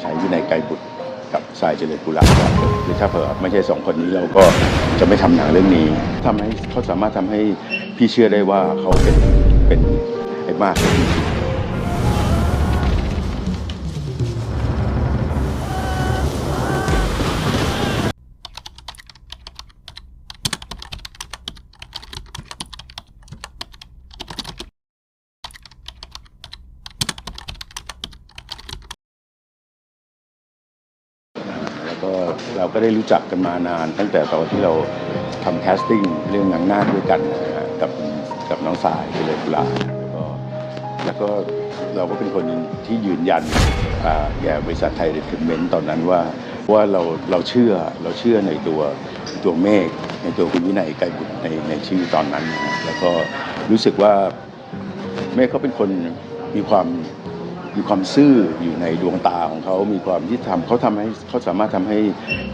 ใช้วินัยไกรบุตรกับสายเจริญกุลาคือถ้าเผื่อไม่ใช่สองคนนี้เราก็จะไม่ทำหนังเรื่องนี้ทำให้เขาสามารถทำให้พี่เชื่อได้ว่าเขาเป็นเป็นไอ้มากจริง เราก็ได้รู้จักกันมานาน ตั้งแต่ตอนที่เราทำแคสติ้งเรื่องหนังหน้าด้วยกันนะฮะกับกับน้องสายไปเลยกุลาแล้วก็แล้วก็เราก็เป็นคนที่ยืนยันแก่บริษัทไทยเรคคเมนต์ตอนนั้นว่าว่าเราเราเชื่อเราเชื่อในตัวตัวเมฆในตัวคุณวินัยไกรบุตรในในชื่อตอนนั้นนะฮะแล้วก็รู้สึกว่าเมฆเขาเป็นคนมีความ มีความซื่ออยู่ในดวงตาของเขามีความที่ทำเขาทำให้เขาสามารถทำให้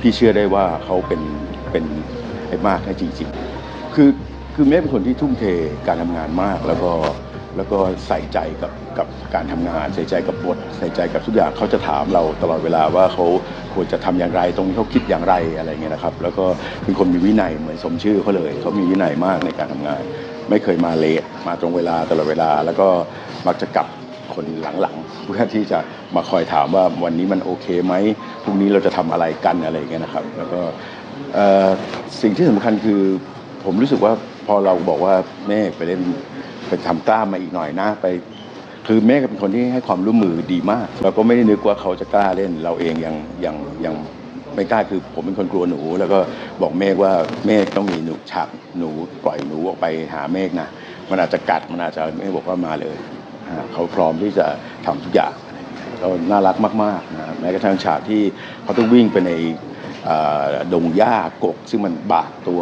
พี่เชื่อได้ว่าเขาเป็นเป็นไอ้มากให้จริง ๆ คือคือเมฆเป็นคนที่ทุ่มเทการทำงานมากแล้วก็แล้วก็ใส่ใจกับกับการทำงาน ใส่ใจกับบท ใส่ใจกับทุกอย่างเขาจะถามเราตลอดเวลาว่าเขาควรจะทำอย่างไร ตรงนี้เขาคิดอย่างไรอะไรเงี้ยนะครับ แล้วก็เป็นคนมีวินัยเหมือนสมชื่อเขาเลยเขามีวินัยมากในการทำงาน ไม่เคยมาเลทมาตรงเวลาตลอดเวลา แล้วก็มักจะกลับ คนหลังๆเพื่อที่จะมาคอยถามว่าวันนี้มันโอเคไหมพรุ่งนี้เราจะทำอะไรกันอะไรอย่างเงี้ยนะครับ แล้วก็สิ่งที่สำคัญคือผมรู้สึกว่าพอเราบอกว่าเมฆไปเล่นไปทำกล้ามมาอีกหน่อยนะไป คือเมฆเป็นคนที่ให้ความร่วมมือดีมากเราก็ไม่ได้นึกว่าเขาจะกล้าเล่นเราเองยังยังยังไม่กล้าคือผมเป็นคนกลัวหนู แล้วก็บอกเมฆว่าเมฆต้องมีหนูฉากหนูปล่อยหนูออกไปหาเมฆนะมันอาจจะกัดมันอาจจะเมฆบอกว่ามาเลย เขาพร้อมที่จะทำทุกอย่างอะไรอย่างเงี้ยก็น่ารักมากๆนะแม้กระทั่งฉากที่เขาต้องวิ่งไปในดงหญ้ากก ซึ่งมันบาดตัว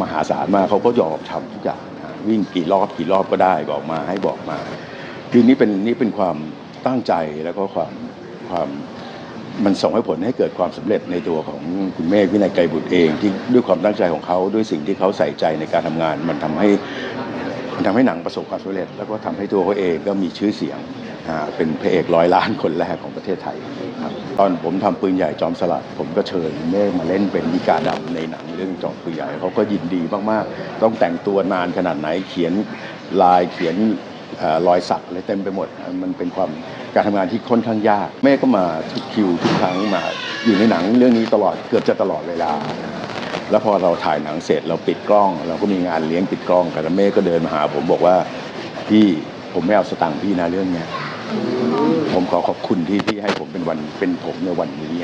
มหาศาลมากเขาก็ยอมทำทุกอย่างวิ่งกี่รอบกี่รอบก็ได้บอกมาให้บอกมา คือนี่เป็นนี่เป็นความตั้งใจแล้วก็ความความมันส่งให้ผลให้เกิดความสำเร็จในตัวของคุณเมฆวินัยไกรบุตรเอง ที่ด้วยความตั้งใจของเขาด้วยสิ่งที่เขาใส่ใจในการทำงาน มันทำให้ มันทำให้หนังประสบความสำเร็จ แล้วก็ทำให้ตัวเขาเองก็มีชื่อเสียงเป็นพระเอกร้อยล้านคนแรกของประเทศไทยครับตอนผมทำปืนใหญ่จอมสลัด ผมก็เชิญเมฆมาเล่นเป็นนิกาดำในหนังเรื่องจอมปืนใหญ่เขาก็ยินดีมากๆ ต้องแต่งตัวนานขนาดไหนเขียนลายเขียนอรอยสักอะไรเต็มไปหมด มันเป็นความการทำงานที่ค่อนข้างยาก แม่ก็มาทุกคิวทุกครั้งมาอยู่ในหนังเรื่องนี้ตลอดเกือบจะตลอดเวลา แล้วพอเราถ่ายหนังเสร็จเราปิดกล้อง เราก็มีงานเลี้ยงปิดกล้องกันแล้วเม่ก็เดินมาหา ผมบอกว่าพี่ผมไม่เอาสตังค์พี่นะเรื่องเนี้ยผมขอขอบคุณที่พี่ให้ผมเป็นวันเป็นผมในวันนี้